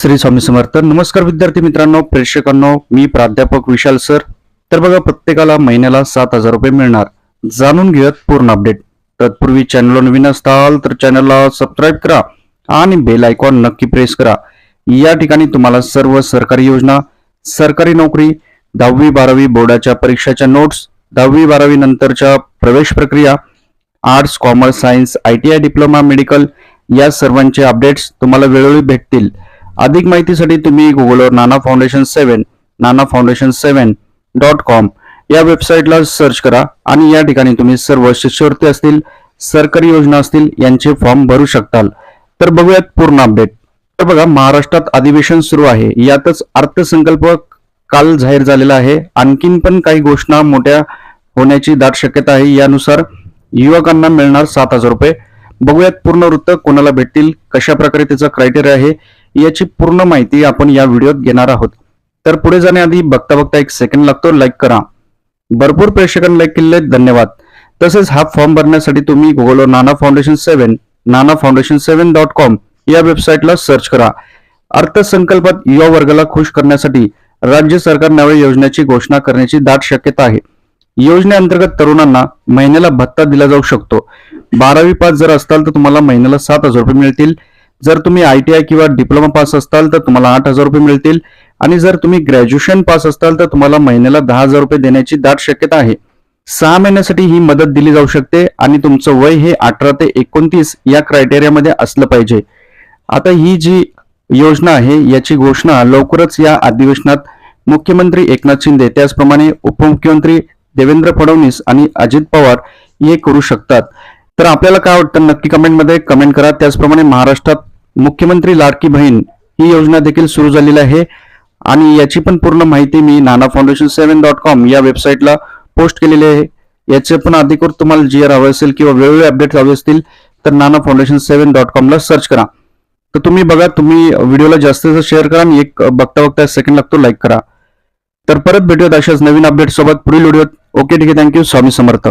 श्री स्वामी समर्थ. नमस्कार विद्यार्थी मित्रांनो प्रेक्षकांनो मी प्राध्यापक विशाल सर. तर बघा प्रत्येकाला महिन्याला सात हजार रुपये मिळणार. जाणून घेऊयात पूर्ण अपडेट. तत्पूर्वी चॅनलवर नवीन असताल तर चॅनलला सबस्क्राईब करा आणि बेल आयकॉन नक्की प्रेस करा. या ठिकाणी तुम्हाला सर्व सरकारी योजना सरकारी नोकरी दहावी बारावी बोर्डाच्या परीक्षाच्या नोट्स दहावी बारावी नंतरच्या प्रवेश प्रक्रिया arts commerce science I T I diploma medical या सर्वांचे अपडेट्स तुम्हाला वेळोवेळी भेटतील. अधिक माहितीसाठी तुम्ही गुगलवर Nana foundation seven Nana foundation seven dot com या वेबसाईटला सर्च करा आणि या ठिकाणी तुम्ही सर्व शिष्यवृत्ती असतील सरकारी योजना असतील यांचे फॉर्म भरू शकताल. तर बघूयात पूर्ण अपडेट तर बघा महाराष्ट्रात अधिवेशन सुरू आहे. यातच अर्थसंकल्प काल जाहीर झालेला आहे. आणखीन पण काही घोषणा मोठ्या होण्याची दाट शक्यता आहे. यानुसार युवकांना मिळणार सात हजार रुपये. बघूयात पूर्ण वृत्त कोणाला भेटतील कशा प्रकारे त्याचा क्रायटेरिया आहे याची पूर्ण माहिती आपण या व्हिडिओत घेणार आहोत. तर पुढे जाण्याआधी बघता बघता एक सेकंड लागतो लाईक करा. भरपूर प्रेक्षकांना लाईक केले धन्यवाद. तसेच हा फॉर्म भरण्यासाठी तुम्ही गुगलवर Nana foundation seven Nana foundation seven dot com या वेबसाईटला सर्च करा. अर्थसंकल्पात युवा वर्गाला खुश करण्यासाठी राज्य सरकार नव्या योजनेची घोषणा करण्याची दाट शक्यता आहे. योजनेअंतर्गत तरुणांना महिन्याला भत्ता दिला जाऊ शकतो. बारावी पास जर असाल तर तुम्हाला महिन्याला सात हजार रुपये मिळतील. जर तुम्ही आय टी आय किंवा डिप्लोमा पास असताल तर तुम्हाला आठ हजार रुपये मिळतील. आणि जर तुम्ही ग्रॅज्युएशन पास असताल तर तुम्हाला महिन्याला दहा हजार रुपये देण्याची दाट शक्यता आहे. सहा महिन्यासाठी ही मदत दिली जाऊ शकते आणि तुमचं वय हे अठरा ते एकोणतीस या क्रायटेरियामध्ये असलं पाहिजे. आता ही जी योजना आहे याची घोषणा लवकरच या अधिवेशनात मुख्यमंत्री एकनाथ शिंदे त्याचप्रमाणे उपमुख्यमंत्री देवेंद्र फडणवीस आणि अजित पवार हे करू शकतात. तर आपल्याला काय वाटतं? नक्की कमेंटमध्ये कमेंट करा. त्याचप्रमाणे महाराष्ट्रात मुख्यमंत्री लाडकी बहीण ही योजना देखील सुरू झालेली आहे. आणि याची पण पूर्ण माहिती मी Nana foundation seven dot com या वेबसाईटला पोस्ट केलेली आहे. याचे पण अधिकृत तुम्हाला जी आर हवे असेल किंवा वेगवेगळे अपडेट हवे असतील तर नाना फाउंडेशन सेवन डॉट कॉमला सर्च करा. तर तुम्ही बघा तुम्ही व्हिडिओला जास्तीत जास्त शेअर करा आणि एक बघता बघता सेकंड लागतो लाईक करा. तर परत भेटूयात अशाच नवीन अपडेट सोबत पुढील व्हिडिओत ओके ठीक आहे. Thank you Swami Samarth.